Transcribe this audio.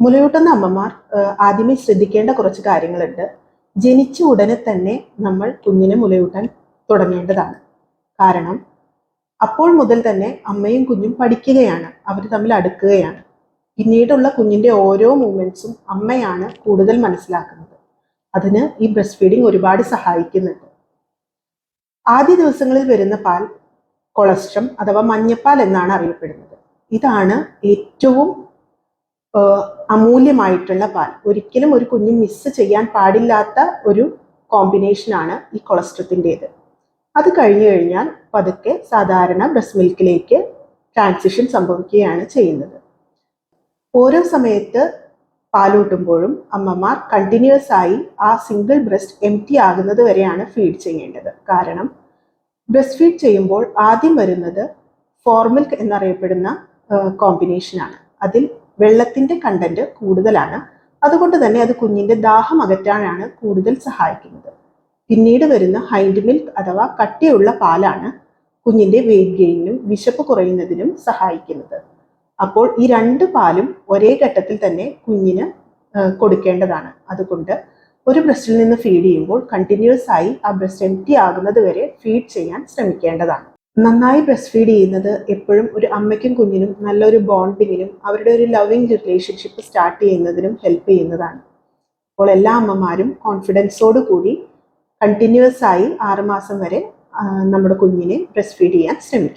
മുലയൂട്ടുന്ന അമ്മമാർ ആദ്യമേ ശ്രദ്ധിക്കേണ്ട കുറച്ച് കാര്യങ്ങളുണ്ട്. ജനിച്ച ഉടനെ തന്നെ നമ്മൾ കുഞ്ഞിനെ മുലയൂട്ടാൻ തുടങ്ങേണ്ടതാണ്. കാരണം അപ്പോൾ മുതൽ തന്നെ അമ്മയും കുഞ്ഞും പഠിക്കുകയാണ്. അവർ തമ്മിൽ അടുക്കുകയാണ്. പിന്നീടുള്ള കുഞ്ഞിന്റെ ഓരോ മൂമെന്റ്സും അമ്മയാണ് കൂടുതൽ മനസ്സിലാക്കുന്നത്. അതിന് ഈ ബ്രസ്റ്റ് ഫീഡിങ് ഒരുപാട് സഹായിക്കുന്നുണ്ട്. ആദ്യ ദിവസങ്ങളിൽ വരുന്ന പാൽ കൊളസ്ട്രം അഥവാ മഞ്ഞപ്പാൽ എന്നാണ് അറിയപ്പെടുന്നത്. ഇതാണ് ഏറ്റവും അമൂല്യമായിട്ടുള്ള പാൽ. ഒരിക്കലും ഒരു കുഞ്ഞ് മിസ് ചെയ്യാൻ പാടില്ലാത്ത ഒരു കോമ്പിനേഷനാണ് ഈ കൊളസ്ട്രത്തിന്റെത് അത് കഴിഞ്ഞു കഴിഞ്ഞാൽ പതുക്കെ സാധാരണ ബ്രസ്റ്റ് മിൽക്കിലേക്ക് ട്രാൻസിഷൻ സംഭവിക്കുകയാണ് ചെയ്യുന്നത്. ഓരോ സമയത്ത് പാലൂട്ടുമ്പോഴും അമ്മമാർ കണ്ടിന്യൂസ് ആയി ആ സിംഗിൾ ബ്രസ്റ്റ് എം ടി ആകുന്നത് വരെയാണ് ഫീഡ് ചെയ്യേണ്ടത്. കാരണം ബ്രസ്റ്റ് ഫീഡ് ചെയ്യുമ്പോൾ ആദ്യം വരുന്നത് ഫോർമിൽക്ക് എന്നറിയപ്പെടുന്ന കോമ്പിനേഷനാണ് അതിൽ വെള്ളത്തിന്റെ കണ്ടന്റ് കൂടുതലാണ്. അതുകൊണ്ട് തന്നെ അത് കുഞ്ഞിന്റെ ദാഹം അകറ്റാനാണ് കൂടുതൽ സഹായിക്കുന്നത്. പിന്നീട് വരുന്ന ഹൈൻഡ് മിൽക്ക് അഥവാ കട്ടിയുള്ള പാലാണ് കുഞ്ഞിന്റെ വെയിറ്റ് ഗെയിനിനും വിശപ്പ് കുറയുന്നതിനും സഹായിക്കുന്നത്. അപ്പോൾ ഈ രണ്ട് പാലും ഒരേ ഘട്ടത്തിൽ തന്നെ കുഞ്ഞിന് കൊടുക്കേണ്ടതാണ്. അതുകൊണ്ട് ഒരു ബ്രസ്റ്റിൽ നിന്ന് ഫീഡ് ചെയ്യുമ്പോൾ കണ്ടിന്യൂസ് ആയി ആ ബ്രസ്റ്റ് എംറ്റി ആകുന്നത് വരെ ഫീഡ് ചെയ്യാൻ ശ്രമിക്കേണ്ടതാണ്. നന്നായി ബ്രസ്റ്റ് ഫീഡ് ചെയ്യുന്നത് എപ്പോഴും ഒരു അമ്മയ്ക്കും കുഞ്ഞിനും നല്ലൊരു ബോണ്ടിങ്ങിനും അവരുടെ ഒരു ലവിങ് റിലേഷൻഷിപ്പ് സ്റ്റാർട്ട് ചെയ്യുന്നതിനും ഹെൽപ്പ് ചെയ്യുന്നതാണ്. അപ്പോൾ എല്ലാ അമ്മമാരും കോൺഫിഡൻസോട് കൂടി കണ്ടിന്യൂസ് ആയി ആറുമാസം വരെ നമ്മുടെ കുഞ്ഞിനെ ബ്രസ്റ്റ് ഫീഡ് ചെയ്യാൻ ശ്രമിക്കും.